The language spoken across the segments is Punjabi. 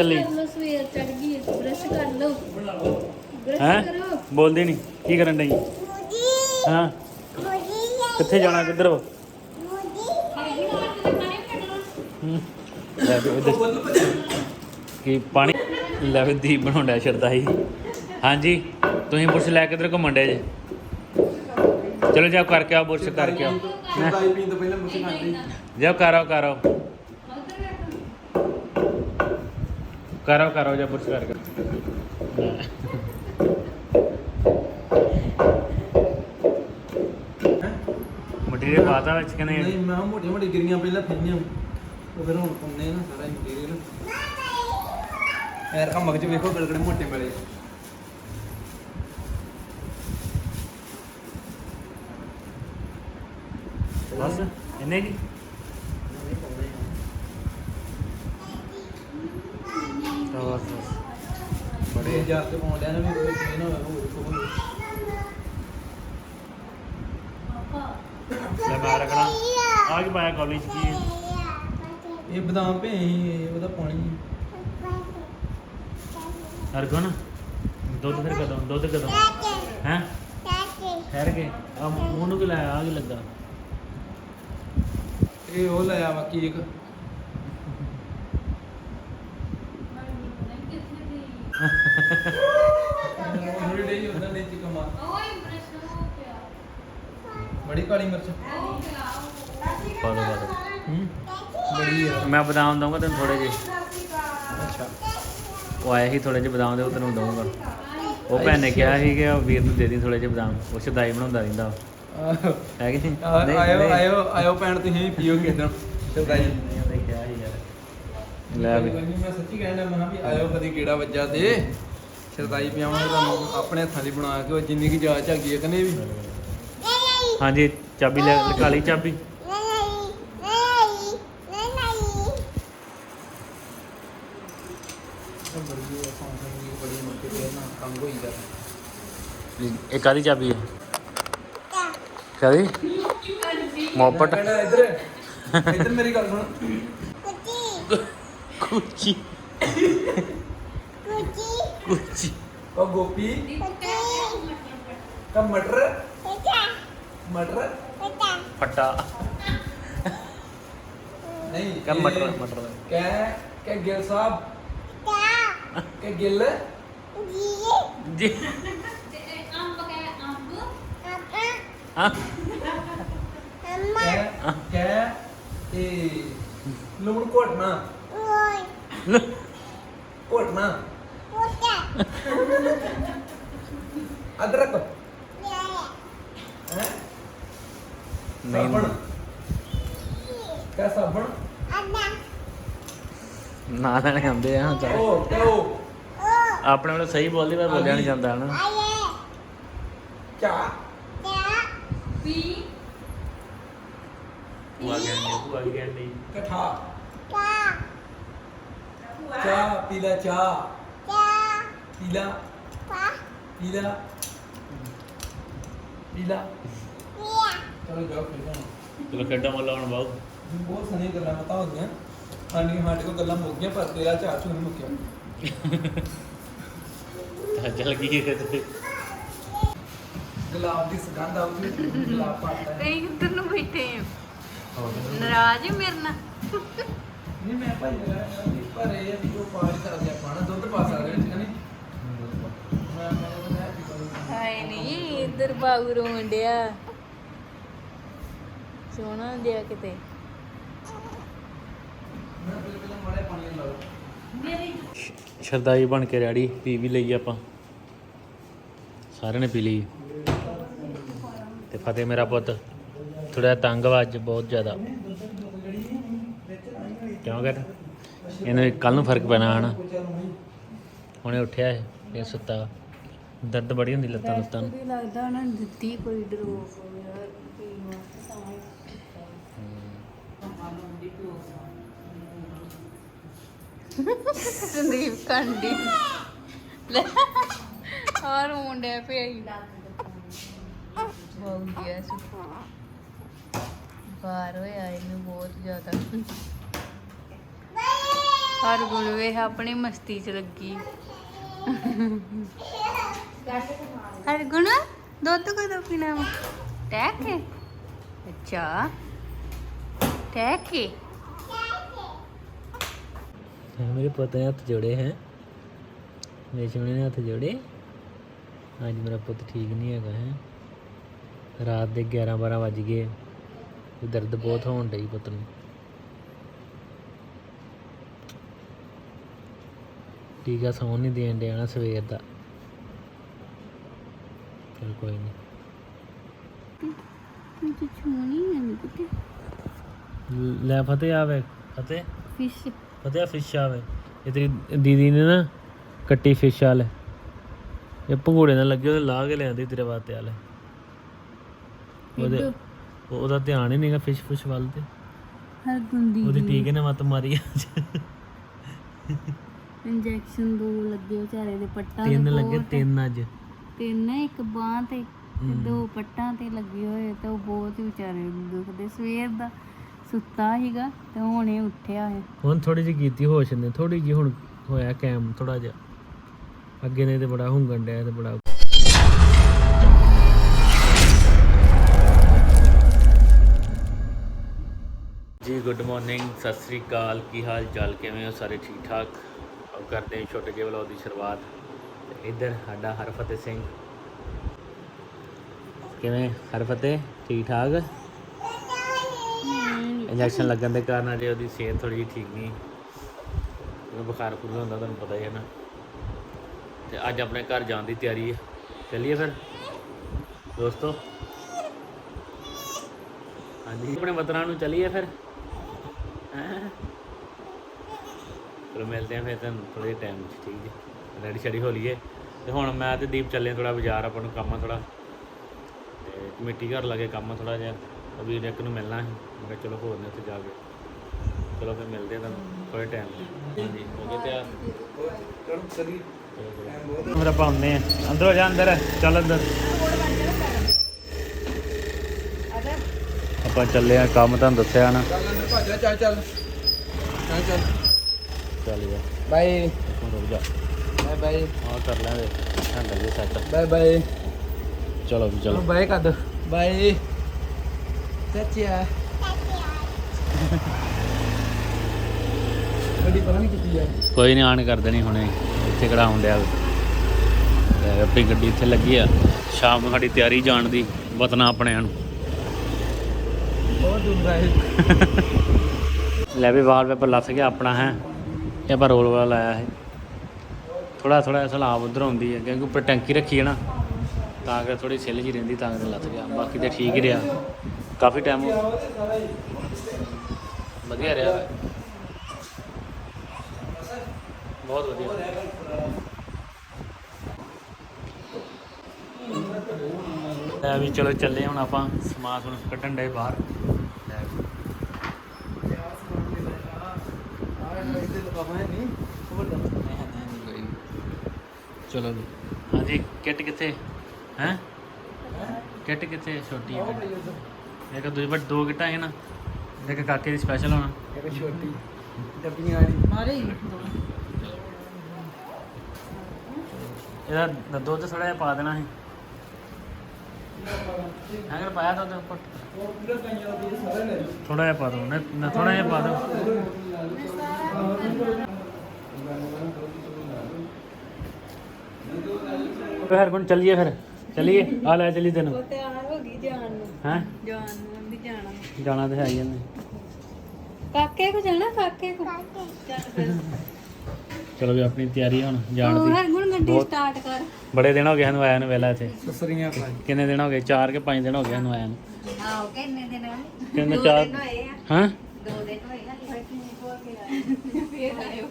ਚੱਲੀ ਕਰ ਲਓ ਸਵੇਰ ਚੜ ਗਈ ਹੈ ਬ੍ਰਸ਼ ਕਰ ਲਓ ਬ੍ਰਸ਼ ਹੈ ਕਰੋ ਬੋਲਦੀ ਨਹੀਂ ਕੀ ਕਰਨ ਡਈ ਹਾਂ ਕਿੱਥੇ ਜਾਣਾ ਕਿੱਧਰ ਵਾ ਹੂੰ। ਲੈ ਵੀ ਇੱਧਰ ਕੀ ਪਾਣੀ ਲੈ ਵੀ ਦੀਪ ਬਣਾਉਂਦਾ ਸ਼ਰਦਾਈ ਹਾਂਜੀ ਤੁਸੀਂ ਬੁਰਸ਼ ਲੈ ਕੇ ਕਿੱਧਰ ਘੁੰਮਣ ਡੇ ਜੇ ਚਲੋ ਜਾਓ ਕਰਕੇ ਆਓ ਬੁਰਸ਼ ਕਰਕੇ ਆਓ ਸ਼ਰਦਾਈ ਪੀਣ ਤੋਂ ਪਹਿਲਾਂ ਮੁੱਠੀ ਖਾਂਦੀ ਜਾਓ ਕਰ ਆਓ ਕਰ ਕਰ ਕਰ ਜਾ ਬੁਰਸ਼ ਕਰਕੇ। ਮਟੀਰੀਅਲ ਪਾਤਾ ਵਿੱਚ ਕਿ ਨਹੀਂ? ਨਹੀਂ ਮੈਂ ਕਿਹਾ ਮੋਟੀਆਂ ਮੋਟੀਆਂ ਗਿਰੀਆਂ ਪਹਿਲਾਂ ਪਈਆਂ ਉਹ ਫਿਰ ਹੁਣ ਪਾਉਂਦੇ ਨਾ ਸਾਰਾ ਮਟੀਰੀਅਲ ਯਾਰ ਕੰਮ ਚ ਵੇਖੋ ਕਿਹੜੇ ਕਿਹੜੇ ਮੋਟੇ ਮਿਲੇ ਬਸ ਇੰਨੇ ਜੀ ਹਜ਼ਾਰ ਤੇ ਪਾਉਂਦਿਆਂ ਨੇ ਵੀ ਕੋਈ ਚੀਜ਼ ਨਾ ਹੋਵੇ ਹੋਰ ਕੋਈ ਲੈ ਮੈਂ ਰਖਣਾ। ਆ ਕੀ ਪਾਇਆ ਕਾਲਜ ਕੀ ਹੈ? ਇਹ ਬਦਾਮ ਭੇ ਉਹਦਾ ਪਾਣੀ ਹਰਗੁਣ ਦੁੱਧ ਫਿਰ ਕਦੋਂ ਦੁੱਧ ਕਦੋਂ? ਹੈ? ਠਹਿਰ ਕੇ। ਆ ਮੂੰਹ ਨੂੰ ਕਿ ਲਾਇਆ ਆ ਕੀ ਲੱਗਾ? ਇਹ ਉਹ ਲਾਇਆ ਵਾ ਕੇਕ। ਥੋੜੀ ਡੇਈ ਉਹਨਾਂ ਨੇ ਚਿਕਮਾ ਬੜੀ ਕਾਲੀ ਮਿਰਚ ਪਾ ਦੋ ਪਾ ਦੋ ਹੂੰ ਬੜੀ ਆ ਮੈਂ ਬਦਾਮ ਦਊਂਗਾ ਤੈਨੂੰ ਥੋੜੇ ਜਿਹੇ। ਅੱਛਾ। ਉਹ ਆਇਆ ਸੀ ਥੋੜੇ ਜਿਹੇ ਬਦਾਮ ਦੇ ਉਹ ਤੈਨੂੰ ਦਊਂਗਾ। ਉਹ ਭੈਣ ਨੇ ਕਿਹਾ ਸੀ ਕਿ ਉਹ ਵੀਰ ਨੂੰ ਦੇ ਦੀ ਥੋੜੇ ਜਿਹੇ ਬਦਾਮ। ਉਹ ਸ਼ਦਾਈ ਬਣਾਉਂਦਾ ਰਹਿੰਦਾ। ਹੈ ਕਿ ਨਹੀਂ? ਆਇਓ। ਆਇਓ ਆਇਓ ਭੈਣ ਤੁਸੀਂ ਵੀ ਪੀਓ ਕਿਸੇ ਦਿਨ ਸ਼ਰਦਾਈ ਨਹੀਂ, ਉਹਨੇ ਕਿਹਾ ਸੀ ਯਾਰ ਲੈ ਵੀ। ਮੈਂ ਸੱਚੀ ਕਹਿਣਾ ਮੈਂ ਵੀ ਆਇਓ ਕਦੀ ਕਿਹੜਾ ਵੱਜਾ ਤੇ। ਸ਼ਰਦਾਈ ਪਿਆਵਾਂਗੇ ਤੁਹਾਨੂੰ ਆਪਣੇ ਹੱਥਾਂ ਦੀ ਬਣਾ ਕੇ ਉਹ ਜਿੰਨੀ ਕੀ ਜਾਚ ਹੈਗੀ ਹੈ ਕਨੇ ਵੀ। ਹਾਂਜੀ ਚਾਬੀ ਲੈ ਲਗਾ ਲਈ ਚਾਬੀ। ਇਹ ਕਾਦੀ ਚਾਬੀ ਹੈ ਕਾਦੀ ਮੋਪਟ। ਇੱਧਰ ਇੱਧਰ ਮੇਰੀ ਗੱਲ ਸੁਣ। ਕੁਚੀ ਕੁਚੀ ਉਹ ਗੋਪੀ ਕਾ ਮਟਰ ਮਟਰ ਫੱਟਾ ਨਹੀਂ ਕਾ ਮਟਰ ਮਟਰ ਕਹਿ ਕਹਿ ਗਿਲ ਸਾਹਿਬ ਕਹਿ ਗਿਲ ਜੀ ਹਾਂ ਕਹਿ ਕਹਿ ਇਹ ਲੂਣ ਘੋਟਣਾ ਘੋਟਣਾ ਅਦਰਕ ਹੈ ਨਹੀਂ ਸਾਬਣ ਨਾ ਲੈਣੇ ਆਉਂਦੇ ਆ ਚੱਲ ਉਹ ਕਿਉਂ ਆਪਣੇ ਵੱਲੋਂ ਸਹੀ ਬੋਲਦੀ ਪਰ ਬੋਲਿਆ ਨਹੀਂ ਜਾਂਦਾ ਹਨਾ ਚਾ ਉਹ ਆ ਗਿਆ ਨਹੀਂ ਉਹ ਆ ਨਹੀਂ ਕਠਾ ਚਾਹ ਪੀਲਾ ਚਾਹ। ਪੀਲਾ। ਪੀਲਾ। ਪੀਲਾ। ਚਲੋ ਜਾਓ ਫਿਰ ਚਲੋ ਖੇਡਾਂ ਮੱਲਾ ਹੁਣ ਬਾਉ ਬਹੁਤ ਸਾਰੀਆਂ ਗੱਲਾਂ ਪਤਾ ਹੁੰਦੀਆਂ ਸਾਡੀਆਂ ਸਾਡੇ ਕੋਲ ਗੱਲਾਂ ਮੁੱਕ ਗਈਆਂ ਪਰ ਤੇਰਾ ਚਾਹ ਚੂਹ ਨਹੀਂ ਮੁੱਕਿਆ। ਚੱਲ ਗਈ ਹੈ ਤੇ ਗੁਲਾਬ ਦੀ ਸੁਗੰਧ ਆਉਂਦੀ ਗੁਲਾਬ ਪਾਤਾ। ਹੈ ਕਈ ਕਿੱਧਰ ਨੂੰ ਬੈਠੇ ਆ ਨਾਰਾਜ਼ ਹੈ ਮੇਰੇ ਨਾਲ? ਨਹੀਂ ਮੈਂ ਭਾਈ ਮੇਰਾ ਪਰ ਇਹ ਆ ਵੀ ਉਹ ਪਾ ਨਹੀਂ ਸਕਦੇ ਆਪਾਂ ਨਾ ਦੁੱਧ ਪਾ ਸਕਦੇ ਵਿੱਚ ਨਹੀਂ ਮੈਂ ਮੈਂ ਉਹ ਮੈਂ ਵੀ ਕਰੂੰਗਾ ਹਾਏ ਨਹੀਂ ਇੱਧਰ ਬਾਬੂ ਰੋਣ ਡਿਆ। ਸੋਹਣਾ ਦਿਆ ਕਿਤੇ। ਮੈਂ ਪਹਿਲਾਂ ਪਹਿਲਾਂ ਮਾੜੇ ਪਾਣੀ ਲਾਓ। ਸ਼ਰਦਾਈ ਬਣ ਕੇ ਰੈਡੀ ਪੀ ਵੀ ਲਈ ਆਪਾਂ। ਸਾਰਿਆਂ ਨੇ ਪੀ ਲਈ। ਤੇ ਫਤਿਹ ਮੇਰਾ ਪੁੱਤ ਥੋੜਾ ਤੰਗ ਵਾ ਅੱਜ ਬਹੁਤ ਜ਼ਿਆਦਾ। ਕਿਉਂ ਕਰ ਇਹਨੂੰ ਕੱਲ ਨੂੰ ਫ਼ਰਕ ਪੈਣਾ ਹਨਾ। ਹੁਣੇ ਉੱਠਿਆ ਹੈ ਇਹ ਸੁੱਤਾ। ਦਰਦ ਬੜੀ ਹੁੰਦੀ ਲੱਤਾਂ ਲੁੱਤਾਂ ਨੂੰ। ਲੱਗਦਾ ਉਹਨਾਂ ਨੇ ਦਿੱਤੀ ਕੋਈ ਡਰੋਪ ਯਾਰ ਸੰਦੀਪ ਕੰਡੀ। ਲੈ ਆ ਰੋਣ ਡਿਆ ਪਿਆ ਹੀ। ਬਹੁਤ ਗਿਆ ਸੀ ਬਾਹਰ ਹੋਇਆ ਇਹਨੂੰ ਬਹੁਤ ਜ਼ਿਆਦਾ। ਹਰ ਗੁਣ ਵੇਖ ਆਪਣੀ ਮਸਤੀ ਚ ਲੱਗੀ। ਹਰ ਗੁਣ? ਦੁੱਧ ਕਦੋਂ ਪੀਣਾ ਵਾ ਕੇ? ਅੱਛਾ। ਟਹਿ ਕੇ? ਮੇਰੇ ਪੁੱਤ ਨੇ ਹੱਥ ਜੋੜੇ ਹੈ। ਮੇਰੇ ਸੋਹਣੇ ਨੇ ਹੱਥ ਜੋੜੇ। ਅੱਜ ਮੇਰਾ ਪੁੱਤ ਠੀਕ ਨਹੀਂ ਹੈਗਾ ਹੈ। ਰਾਤ ਦੇ 11 12 ਵੱਜ ਗਏ। ਦਰਦ ਬਹੁਤ ਹੋਣ ਡਈ ਪੁੱਤ ਨੂੰ। ਟੀਕਾ ਸੌਣ ਨਹੀਂ ਦੇਣ ਡਿਆ ਨਾ ਸਵੇਰ ਦਾ। ਚਲ ਕੋਈ ਨਹੀਂ ਤੂੰ ਛੂਣੀ ਨਹੀਂ ਕਿਤੇ। ਲੈ ਫਤਿਹ ਆਵੇ ਫਤਿਹ? ਫਿਸ਼ ਫਤਿਹ ਫਿਸ਼ ਆਵੇ। ਇਹ ਤੇਰੀ ਦੀਦੀ ਨੇ ਨਾ ਕੱਟੀ ਫਿਸ਼ ਵਾਲੇ। ਇਹ ਭੰਗੂੜੇ ਨਾਲ ਲੱਗੇ ਉਹਦੇ ਲਾ ਕੇ ਲਿਆਂਦੀ ਤੇਰੇ ਵਾਸਤੇ ਵਾਲੇ। ਉਹਦੇ ਉਹ- ਉਹਦਾ ਧਿਆਨ ਹੀ ਨਹੀਂਗਾ ਫਿਸ਼ ਫਿਸ਼ ਵੱਲ ਤੇ। ਹਰ ਗੁੰਦੀ ਉਹਦੀ ਟੀਕੇ ਨੇ ਮਤ ਮਾਰੀ। ਅੱਜ ਇੰਜੈਕਸ਼ਨ ਦੋ ਲੱਗੇ ਵਿਚਾਰੇ ਦੇ ਪੱਟਾਂ ਤਿੰਨ ਲੱਗੇ ਬਹੁਤ। ਤਿੰਨ ਅੱਜ। ਤਿੰਨ ਇੱਕ ਬਾਹ ਤੇ ਤੇ ਦੋ ਪੱਟਾਂ ਤੇ ਲੱਗੇ ਹੋਏ ਤੇ ਉਹ ਬਹੁਤ ਹੀ ਵਿਚਾਰੇ ਨੂੰ ਦੁਖਦੇ। ਸਵੇਰ ਦਾ ਸੁੱਤਾ ਸੀਗਾ ਤੇ ਹੁਣੇ ਉੱਠਿਆ ਹੈ। ਹੁਣ ਥੋੜੀ ਜਿਹੀ ਕੀਤੀ ਹੋਸ਼ ਨੇ ਥੋੜੀ ਜਿਹੀ ਹੁਣ ਹੋਇਆ ਕੈਮ ਥੋੜਾ ਜਿਹਾ। ਅੱਗੇ ਨੇ ਤੇ ਬੜਾ ਹੁੰਗਣ ਡਿਆ ਤੇ ਬੜਾ ਜੀ ਗੁੱਡ ਮਾਰਨਿੰਗ ਸਤਿ ਸ੍ਰੀ ਅਕਾਲ। ਕੀ ਹਾਲ ਚਾਲ? ਕਿਵੇਂ ਹੋ? ਸਾਰੇ ਠੀਕ ਠਾਕ ਕਰਦੇ ਹਾਂ ਛੋਟੇ ਜਿਹੇ ਵਲੌਗ ਦੀ ਸ਼ੁਰੂਆਤ। ਇੱਧਰ ਸਾਡਾ ਹਰਫਤਿਹ ਸਿੰਘ। ਕਿਵੇਂ ਹਰਫਤਿਹ? ਠੀਕ ਠਾਕ? ਇੰਜੈਕਸ਼ਨ ਲੱਗਣ ਦੇ ਕਾਰਨ ਅਜੇ ਉਹਦੀ ਸਿਹਤ ਥੋੜੀ ਜਿਹੀ ਠੀਕ ਨਹੀਂ। ਉਹਨੂੰ ਬੁਖਾਰ ਪੂਰਾ ਹੁੰਦਾ, ਤੁਹਾਨੂੰ ਪਤਾ ਹੀ ਹੈ ਨਾ। ਤੇ ਅੱਜ ਆਪਣੇ ਘਰ ਜਾਣ ਦੀ ਤਿਆਰੀ ਹੈ। ਚੱਲੀਏ ਫਿਰ। ਦੋਸਤੋ। ਹਾਂਜੀ। ਆਪਣੇ ਵਤਨਾਂ ਨੂੰ ਚੱਲੀਏ ਫਿਰ। ਹੈਂ? ਚਲੋ ਮਿਲਦੇ ਆ ਫਿਰ ਤੁਹਾਨੂੰ ਥੋੜੇ ਟਾਈਮ ਠੀਕ ਜੀ ਰੈਡੀ ਸ਼ੈਡੀ ਹੋ ਲਈਏ। ਤੇ ਹੁਣ ਮੈਂ ਤੇ ਦੀਪ ਚੱਲੇ ਥੋੜਾ ਬਾਜ਼ਾਰ ਆਪਾਂ ਨੂੰ ਕੰਮ ਆ ਥੋੜਾ ਤੇ ਕਮੇਟੀ ਘਰ ਲਾਗੇ ਕੰਮ ਥੋੜਾ ਜਿਹਾ। ਉਹ ਇੱਕ ਨੂੰ ਮਿਲਣਾ ਸੀ। ਮੈਂ ਕਿਹਾ ਚਲੋ ਹੋਰ ਨੇ ਉੱਥੇ ਜਾ ਕੇ। ਚਲੋ ਫਿਰ ਮਿਲਦੇ ਆ ਤੁਹਾਨੂੰ ਥੋੜੇ ਟਾਈਮ ਹਾਂਜੀ, ਹੋ ਗਏ ਤਿਆਰ। ਚਲੋ ਚਲੀ ਮੇਰਾ ਪਾਉਂਦੇ ਆ ਅੰਦਰੋਂ ਜਾ, ਅੰਦਰ। ਚੱਲ ਅੰਦਰ। ਆਪਾਂ ਚੱਲੇ ਆ ਕੰਮ ਤੁਹਾਨੂੰ ਦੱਸਿਆ ਨਾ। ਚੱਲ ਅੰਦਰ, ਭੱਜ, ਚੱਲ ਚੱਲ। ਚੱਲ ਚੱਲ। ਚੱਲ ਜਾ ਬਾਏ। ਹੁਣ ਰੁਕ ਜਾ। Bye bye. ਆ ਕਰ ਲੈਂਦੇ। ਹੈਂਡਲ ਜੇ ਸੈੱਟ ਬਾਏ ਬਾਏ। ਚਲੋ ਵੀ ਚਲੋ। ਚਲੋ ਬਾਏ ਕਰ ਦੋ। ਬਾਏ। ਚਾਚਾ ਗੱਡੀ ਪਤਾ ਨਹੀਂ ਕਿੱਥੇ ਜਾ ਕੋਈ ਨਹੀਂ ਆਣ ਕਰ ਦੇਣੀ ਹੁਣੇ। ਇੱਥੇ ਕਿਹੜਾ ਤੇ ਆਪਣੀ ਗੱਡੀ ਇੱਥੇ ਲੱਗੀ ਆ। ਸ਼ਾਮ ਨੂੰ ਸਾਡੀ ਤਿਆਰੀ ਜਾਣ ਦੀ ਵਤਨਾ ਆਪਣਿਆਂ ਨੂੰ। ਬਹੁਤ ਦੂਰ ਹੈ। ਲੈ ਵੀ ਵਾਲਪੇਪਰ ਲੱਥ ਗਿਆ ਆਪਣਾ ਹੈ। ਇਹ ਆਪਾਂ ਰੋਲ ਵਾਲਾ ਲਾਇਆ ਹੈ ਥੋੜਾ ਥੋੜਾ ਸਲਾਬ ਉਧਰ ਆਉਂਦੀ ਹੈ, ਕਿਉਂਕਿ ਉੱਪਰ ਟੈਂਕੀ ਰੱਖੀ ਹੈ ਨਾ, ਤਾਂ ਕਿ ਥੋੜੀ ਸਿੱਲ ਜੀ ਰਹਿੰਦੀ, ਤਾਂ ਕਰਕੇ ਲੱਥ ਗਿਆ। ਬਾਕੀ ਤੇ ਠੀਕ ਹੀ ਰਿਹਾ। ਕਾਫੀ ਟਾਈਮ ਵਧੀਆ ਰਿਹਾ। ਵਾ। ਬਹੁਤ ਵਧੀਆ। ਲੈ ਵੀ ਚਲੋ ਚੱਲੇ ਹੁਣ ਆਪਾਂ। ਸਮਾਨ ਸਮੂਨ ਕੱਢਣ ਡੇ ਬਾਹਰ ਲੈ ਵੀ। ਚਲੋ ਜੀ। ਹਾਂਜੀ ਕਿੱਟ ਕਿੱਥੇ? ਹੈ? ਕਿੱਟ ਕਿੱਥੇ? ਛੋਟੀ ਹੈ ਕਿੱਟ। ਇੱਕ ਦੂਜੀ ਬਟ ਦੋ ਕਿੱਟਾਂ ਹੈ ਨਾ। ਇੱਕ ਕਾਕੇ ਦੀ ਸਪੈਸ਼ਲ ਹੋਣਾ। ਇੱਕ ਛੋਟੀ ਡੱਬੀਆਂ ਵਾਲੀ। ਮਾਰੇ ਇਹਦਾ ਦ- ਦੁੱਧ ਥੋੜਾ ਜਿਹਾ ਪਾ ਦੇਣਾ ਸੀ। ਅਗਰ ਪਾਇਆ ਦੁੱਧ ਉੱਪਰ? ਥੋੜਾ ਜਿਹਾ ਪਾ ਦੋ। ਨਾ ਥੋੜਾ ਜਿਹਾ ਪਾ ਦੋ। ਫਿਰ ਕੋਣ ਚੱਲੀਏ ਫਿਰ। ਚੱਲੀਏ ਆ ਲੈ ਚੱਲੀ ਤੈਨੂੰ। ਤਿਆਰ ਹੋ ਗਈ ਜਾਣ ਨੂੰ। ਹੈ? ਜਾਣ ਨੂੰ ਵੀ ਜਾਣਾ। ਜਾਣਾ ਤੇ ਹੈ ਹੀ ਇਹਨੇ। ਕਾਕੇ ਕੋ ਜਾਣਾ ਕਾਕੇ ਕੋ? ਚੱਲ ਫਿਰ। ਚਲੋ ਵੀ ਆਪਣੀ ਤਿਆਰੀ ਹੁਣ ਜਾਣ ਦੀ। ਗੱਡੀ ਸਟਾਰਟ ਕਰ। ਬੜੇ ਦਿਨ ਹੋ ਗਏ ਸਾਨੂੰ ਆਇਆ ਨੂੰ ਵੇਲਾ ਇੱਥੇ। ਸਸਰੀਆਂ ਭਾਈ ਕਿੰਨੇ ਦਿਨ ਹੋ ਗਏ? 4 ਕਿ 5 ਦਿਨ ਹੋ ਗਏ ਸਾਨੂੰ ਆਇਆ ਨੂੰ? ਆਓ ਕਿੰਨੇ ਦਿਨ ਕਿੰਨੇ ਚਾਰ? ਹਾਂ? ਦਿਨ ਹੋਏ ਫੇਰ ਆਇਓ।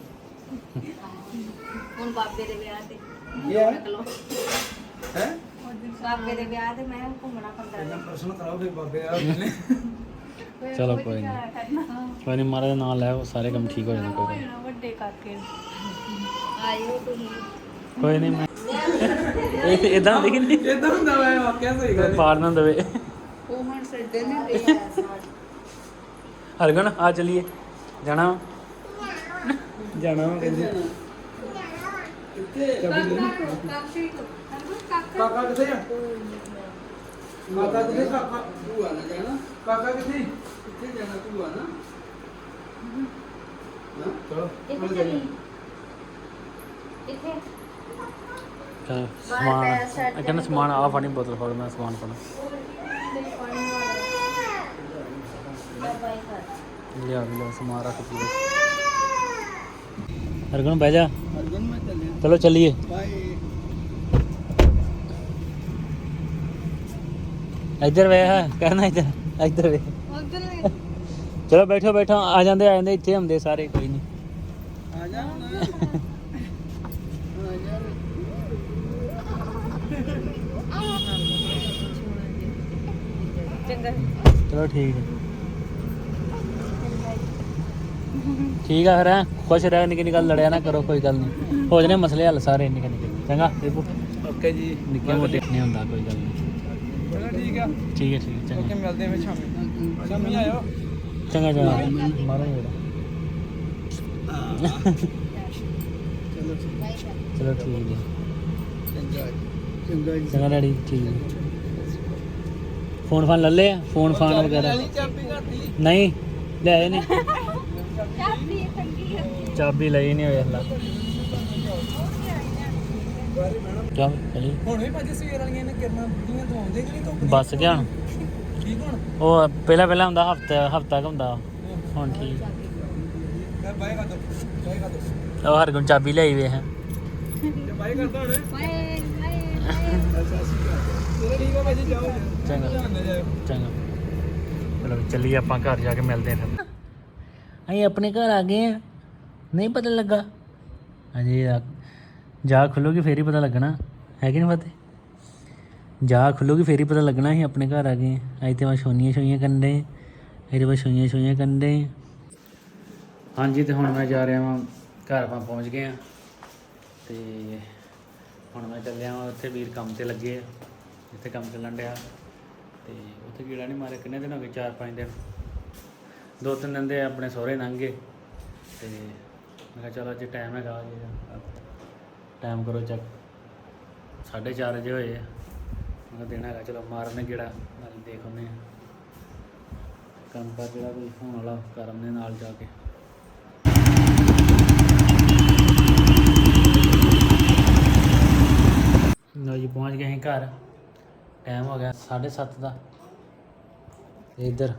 ਹੁਣ ਬਾਬੇ ਦੇ ਵਿਆਹ ਤੇ। ਯਾ ਨਿਕਲੋ ਹੈ? ਬਾਬੇ ਦੇ ਵਿਆਹ ਤੇ ਮੈਂ ਘੁੰਮਣਾ 15 ਪਹਿਲਾਂ ਦਿਨ। ਪ੍ਰਸ਼ਨ ਕਰਾਓ ਫਿਰ ਬਾਬੇ ਆ। ਨੇ ਫਿਰ ਚਲੋ ਕੋਈ ਨੀ। ਕਰਨਾ। ਕੋਈ ਨਹੀਂ ਮਹਾਰਾਜ ਦਾ ਨਾਮ ਲੈ ਉਹ ਸਾਰੇ ਕੰਮ ਠੀਕ ਹੋ ਜਾਣੇ ਕੋਈ ਹੋਏ ਨਾ ਵੱਡੇ ਕਾਕੇ ਆਇਓ ਤੁਸੀਂ। ਨੀ। ਕੋਈ ਨਹੀਂ ਮੈਂ ਇਹ ਇਦਾਂ ਦੇਖੀ ਨਹੀਂ? ਇਦਾਂ ਹੁੰਦਾ ਮੈਂ ਵਾਕਿਆ ਸਹੀ ਗੱਲ ਪਾਰ ਨਾ ਦਵੇ। ਉਹ ਹੁਣ ਸਿੱਧੇ ਨੇ ਦੇ ਸਾਡ ਆ। ਚਲੀਏ। ਜਾਣਾ ਜਾਣਾ ਵਾ ਕਹਿੰਦੇ ਕਾਕਾ ਕਿੱਥੇ ਆ ਮਾਤਾ ਕਿੱਥੇ ਕਾਕਾ ਭੂਆ ਨਾ ਜਾਣਾ ਕਾਕਾ ਕਿੱਥੇ ਕਿੱਥੇ ਜਾਣਾ ਭੂਆ ਨਾ ਚਲੋ ਇੱਥੇ ਚੱਲੀ ਇੱਥੇ ਚਲ ਬਾਹਰ ਸਮਾਨ ਪੈਰ set ਇਹ ਕਹਿੰਦਾ ਸਮਾਨ ਆ ਫੜੀ ਬੋਤਲ ਫੜ ਮੈਂ ਸਮਾਨ ਫੜ ਲਿਆ ਵੀ ਲਿਆ ਸਮਾਨ ਰੱਖ ਪੂਰਾ ਹਰਗੁਣ ਬਹਿ ਜਾ। ਅਰਗਨ ਮੈਂ ਚੱਲਿਆ। ਚਲੋ ਚੱਲੀਏ। ਬਾਏ ਇੱਧਰ ਵੇ ਹੈ ਕਹਿਣਾ ਇੱਧਰ ਇੱਧਰ ਵੇ ਚਲੋ ਬੈਠੋ ਬੈਠੋ ਆ ਜਾਂਦੇ ਆ ਜਾਂਦੇ ਇੱਥੇ ਹੁੰਦੇ ਸਾਰੇ ਕੋਈ ਨਹੀਂ। ਆ ਜਾ ਹੁਣ। ਆ ਜਾ। ਚੰਗਾ। ਚਲੋ ਠੀਕ ਹੈ। ਠੀਕ ਆ ਫਿਰ ਹੈਂ? ਖੁਸ਼ ਰਹਿ ਨਿੱਕੀ ਨਿੱਕੀ ਗੱਲ ਲੜਿਆ ਨਾ ਕਰੋ ਕੋਈ ਗੱਲ ਨਹੀਂ। ਹੋ ਜਨੇ ਮਸਲੇ ਹੱਲ ਸਾਰੇ ਨਿੱਕੇ ਨਿੱਕੇ। ਚੰਗਾ? ਓਕੇ ਜੀ ਨਿੱਕੇ ਮੋਟੇ ਨਹੀਂ ਹੁੰਦਾ ਕੋਈ ਗੱਲ ਨਹੀਂ। ਚਲੋ ਠੀਕ ਆ। ਠੀਕ ਹੈ ਠੀਕ ਹੈ ਓਕੇ ਚੰਗਾ ਮਿਲਦੇ ਹਾਂ ਫਿਰ ਸ਼ਾਮੀ। ਸ਼ਾਮੀ ਆਇਓ। ਚੰਗਾ ਚੰਗਾ। ਮਾਰੋ ਜਿਹੜਾ ਚਲੋ ਚਲੋ ਠੀਕ ਹੈ ਚੰਗਾ ਚੰਗਾ ਜੀ। ਚੰਗਾ ਡੈਡੀ ਠੀਕ ਹੈ ਫੋਨ ਫਾਨ ਲੈ ਲਿਆ ਫੋਨ ਫਾਨ ਵਗੈਰਾ? ਚਾਬੀ ਨਹੀਂ ਲੈ ਆਏ ਨੇ ਚਾਬੀ ਲਈ ਨਹੀਂ ਹੋਇਆ ਹਲਾ। ਚੱਲ ਚਲੀ ਹੁਣ ਵੀ ਭਾਜੀ ਸਵੇਰ ਵਾਲੀਆਂ ਨੇ ਕਿਰਨਾਂ ਬੁੱਢੀਆਂ ਤੋਂ ਆਉਂਦੇ ਕਿ ਨਹੀਂ ਤੋਂ ਬੱਸ ਗਿਆ ਹੁਣ। ਠੀਕ ਹੁਣ? ਉਹ ਪਹਿਲਾਂ ਪਹਿਲਾਂ ਹੁੰਦਾ ਹਫਤਾ ਹਫਤਾ ਕੁ ਹੁੰਦਾ। ਹੁਣ ਠੀਕ। ਬਾਏ ਕਰ ਦੋ। ਬਾਏ ਕਰ ਦੋ। ਉਹ ਹਰਗੁਣ ਚਾਬੀ ਲਈ ਵੇ ਹੈ। ਤੇ ਬਾਏ ਕਰਦਾ ਹੁਣ। ਬਾਏ ਬਾਏ ਚਲੋ ਠੀਕ ਆ ਭਾਜੀ ਜਾਓ। ਚੰਗਾ। ਚੰਗਾ। ਚਲੋ ਚੱਲੀਏ ਆਪਾਂ ਘਰ ਜਾ ਕੇ ਮਿਲਦੇ ਹਾਂ ਫਿਰ। ਅਸੀਂ ਆਪਣੇ ਘਰ ਆ ਗਏ ਆ। ਨਹੀਂ ਪਤਾ ਲੱਗਾ। ਅਜੇ ਆ- ਜਾ ਖੁੱਲੂਗੀ ਫੇਰ ਹੀ ਪਤਾ ਲੱਗਣਾ। ਹੈ ਕਿ ਨਹੀਂ ਪਤਾ ਜਾ ਖੁੱਲੂਗੀ ਫੇਰ ਹੀ ਪਤਾ ਲੱਗਣਾ ਅਸੀਂ ਆਪਣੇ ਘਰ ਆ ਗਏ ਆ। ਅੱਜ ਤੇ ਮੈਂ ਛੋਈਆਂ ਛੋਈਆਂ ਕੰਡੇ ਇਹਦੇ ਬਾਅਦ ਛੋਈਆਂ ਛੋਈਆਂ ਕੰਡੇ ਹਾਂਜੀ, ਤੇ ਹੁਣ ਮੈਂ ਜਾ ਰਿਹਾ ਵਾਂ, ਘਰ ਆਪਾਂ ਪਹੁੰਚ ਗਏ ਆ। ਤੇ ਹੁਣ ਮੈਂ ਚੱਲਿਆ ਵਾਂ, ਉੱਥੇ ਵੀਰ ਕੰਮ ਤੇ ਲੱਗੇ ਆ। ਜਿੱਥੇ ਕੰਮ ਚੱਲਣ ਡਿਆ। ਤੇ ਉੱਥੇ ਕੀੜਾ ਨਹੀਂ ਮਾਰਿਆ, ਕਿੰਨੇ ਦਿਨ ਹੋ ਗਏ? 4-5 ਦਿਨ। ਦੋ ਤਿੰਨ ਦਿਨ ਦੇ ਆਪਣੇ ਸਹੁਰੇ ਲੰਘ ਗਏ ਤੇ ਮੈਂ ਕਿਹਾ ਚਲੋ ਅੱਜ ਟਾਈਮ ਹੈਗਾ ਜੀ ਟਾਈਮ ਕਰੋ ਚੈੱਕ 4:30 ਵਜੇ ਹੋਏ ਆ। ਮੈਂ ਕਿਹਾ ਦਿਨ ਹੈਗਾ, ਚਲੋ ਮਾਰਨੇ ਕਿਹੜਾ ਨਾਲ ਦੇਖ ਆਉਂਦੇ ਆ। ਕੰਮ ਕਰ ਜਿਹੜਾ ਕੋਈ ਹੋਣ ਵਾਲਾ, ਕਰਮ ਦੇ ਨਾਲ ਜਾ ਕੇ। ਲਓ ਜੀ, ਪਹੁੰਚ ਗਏ ਅਸੀਂ ਘਰ। ਟਾਈਮ ਹੋ ਗਿਆ 7:30 ਦਾ। ਇੱਧਰ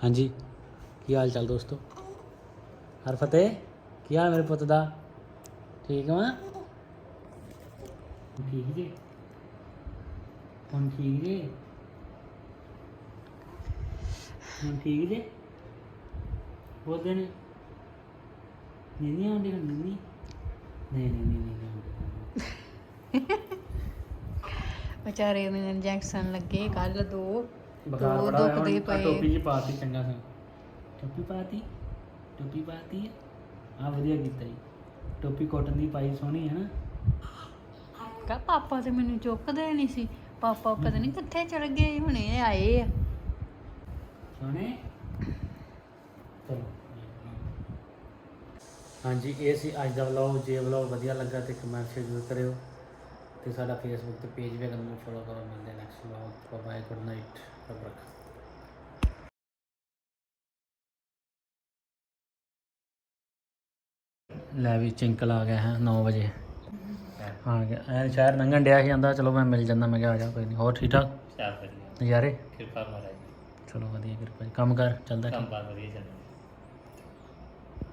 ਹਾਂਜੀ। ਕੀ ਹਾਲ ਚਾਲ ਦੋਸਤੋ? ਹਰ ਫਤਿਹ। ਕੀ ਹਾਲ ਮੇਰੇ ਪੁੱਤ ਦਾ? ਠੀਕ ਵਾ ਠੀਕ ਜੀ। ਹੁਣ ਠੀਕ ਜੀ? ਹੁਣ ਠੀਕ ਜੀ? ਬੋਲਦੇ ਨੇ ਨੀਂਦ ਨਹੀਂ ਆਉਂਦੀ ਹੁਣ ਨੀਂਦ ਨਹੀਂ ਨਹੀਂ ਨਹੀਂ ਨਹੀਂ ਵਿਚਾਰੇ ਨੂੰ ਇੰਜੈਕਸ਼ਨ ਲੱਗੇ ਕੱਲ ਦੋ। ਬੁਖਾਰ ਬੜਾ ਦੁਖਦੇ ਹੁਣ ਆਹ। ਟੋਪੀ ਜੀ ਪਾਤੀ ਚੰਗਾ ਸੀ। ਟੋਪੀ ਪਾਤੀ? ਟੋਪੀ ਪਾਤੀ ਆ? ਵਧੀਆ ਕੀਤਾ ਜੀ। ਟੋਪੀ ਕਾਟਨ ਦੀ ਪਾਈ ਸੋਹਣੀ ਹੈ ਨਾ। ਕਾ ਪਾਪਾ ਤੇ ਮੈਨੂੰ ਚੁੱਕਦੇ ਨਹੀਂ ਸੀ। ਪਾਪਾ ਪਤਾ ਨਹੀਂ ਕਿੱਥੇ ਚਲ ਗਏ ਹੁਣੇ ਆਏ ਆ। ਸੋਹਣੇ? ਚਲੋ। ਹਾਂਜੀ ਇਹ ਸੀ ਅੱਜ ਦਾ ਵਲੌਗ ਜੇ ਵਲੌਗ ਵਧੀਆ ਲੱਗਾ ਤੇ ਕਮੈਂਟ ਸ਼ੇਅਰ ਜ਼ਰੂਰ ਕਰਿਓ। ਤੇ ਸਾਡਾ ਫੇਸਬੁੱਕ ਤੇ ਪੇਜ ਵੀ ਅਗਰ ਨੂੰ ਫੋਲੋ ਕਰੋ ਮਿਲਦੇ next vlog bye good night ਰੱਬ ਰੱਖਾ ਲੈ ਵੀ ਚਿੰਕਲ ਆ ਗਿਆ ਹੈ 9 ਵਜੇ। ਆ ਗਿਆ। ਐ ਸ਼ਹਿਰ ਲੰਘਣ ਡਿਆ ਸੀ ਜਾਂਦਾ ਚਲੋ ਮੈਂ ਮਿਲ ਜਾਂਦਾ ਮੈਂ ਕਿਹਾ ਆ ਜਾ ਕੋਈ ਨਹੀਂ ਹੋਰ ਠੀਕ ਠਾਕ? ਵਧੀਆ। ਨਜ਼ਾਰੇ? ਕਿਰਪਾ ਮਹਾਰਾਜ ਦੀ। ਚਲੋ ਵਧੀਆ ਕਿਰਪਾ ਜੀ। ਕੰਮ ਕਰ ਚੱਲਦਾ ਕੰਮ ਬਾਤ ਵਧੀਆ ਚੱਲ